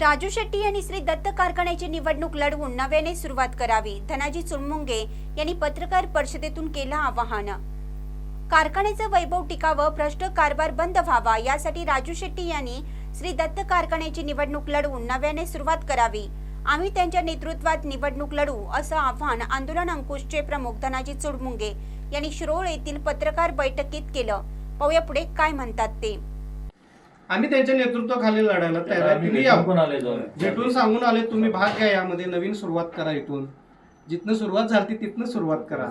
राजू शेट्टी यांनी श्री दत्त कारखान्याची निवडणूक लढवून नव्याने सुरुवात करावी धनाजी चुळमुंगे यांनी पत्रकार परिषदेतून केलं आवाहन. कारखान्याचं वैभव टिकावं भ्रष्ट कारभार बंद व्हावा यासाठी राजू शेट्टी यांनी श्री दत्त कारखान्याची निवडणूक लढवून नव्याने सुरुवात करावी. आम्ही त्यांच्या नेतृत्वात निवडणूक लढवू असं आव्हान आंदोलन अंकुशचे प्रमुख धनाजी चुडमुंगे यांनी शिरोळ येथील पत्रकार बैठकीत केलं. पाहूया पुढे काय म्हणतात ते. आम्ही त्यांच्या नेतृत्वाखाली लढायला तयार आहे. तुम्ही भेटून या. सांगून आले तुम्ही भाग घ्या यामध्ये. नवीन सुरुवात करा इथून. जिथनं सुरुवात झाली तिथनं सुरुवात करा.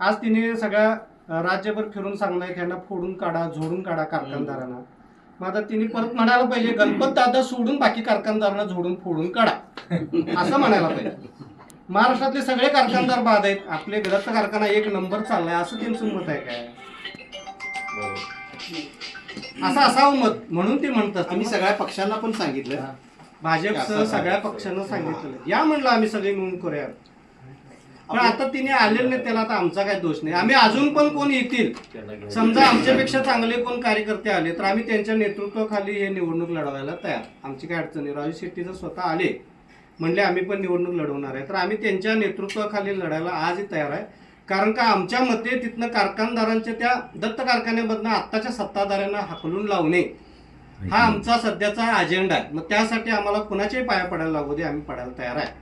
आज तिने सगळ्या अं, राज्यभर फिरून सांगणार त्यांना फोडून काढा झोडून काढा कारखानदारांना. मग आता तिने परत म्हणायला पाहिजे गणपत दादा सोडून बाकी कारखानदारांना झोडून फोडून काढा. असं म्हणायला पाहिजे. महाराष्ट्रातले सगळे कारखानदार बाद आहेत. आपले दत्त कारखाना एक नंबर चाललाय असं त्यांचं मत आहे काय. असं असावं मत म्हणून ते म्हणतात. आम्ही सगळ्या पक्षांना पण सांगितलं. भाजपचं सगळ्या पक्षांना सांगितलं. या म्हणलं आम्ही सगळे मिळून करूया. पण आता तिने आलेले नाही त्याला आता आमचा काय दोष नाही. आम्ही अजून पण कोण येतील. समजा आमच्यापेक्षा चांगले कोण कार्यकर्ते आले तर आम्ही त्यांच्या नेतृत्वाखाली हे निवडणूक लढवायला तयार. आमची काय अडचण नाही. राजू शेट्टी जर स्वतः आले म्हणले आम्ही पण निवडणूक लढवणार आहे तर आम्ही त्यांच्या नेतृत्वाखाली लढायला आजही तयार आहे. कारण का आमच्या मते तिथनं कारखानदारांच्या त्या दत्त कारखान्यामधनं आत्ताच्या सत्ताधाऱ्यांना हाकलून लावणे हा आमचा सध्याचा अजेंडा आहे. मग त्यासाठी आम्हाला कुणाच्याही पाया पडायला लागू दे आम्ही पडायला तयार आहे.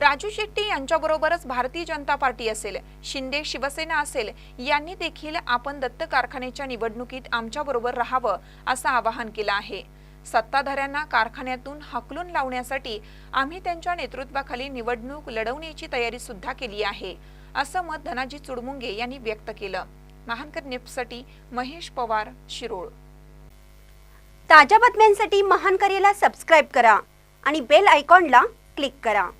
राजू शेट्टी यांच्याबरोबरच भारतीय जनता पार्टी असेल शिंदे शिवसेना असेल यांनी देखील आपण दत्त कारखान्याच्या निवडणुकीत आमच्याबरोबर राहावं असं आवाहन केलं आहे. सत्ताधाऱ्यांना कारखान्यातून हकलून लावण्यासाठी आम्ही त्यांच्या नेतृत्वाखाली निवडणूक लढवण्याची तयारी सुद्धा केली आहे असं मत धनाजी चुडमुंगे यांनी व्यक्त केलं. महानकर निफ्टसाठी महेश पवार शिरोळ. ताज्या बातम्यांसाठी महानकरेला सबस्क्राईब करा आणि बेल आयकॉनला क्लिक करा.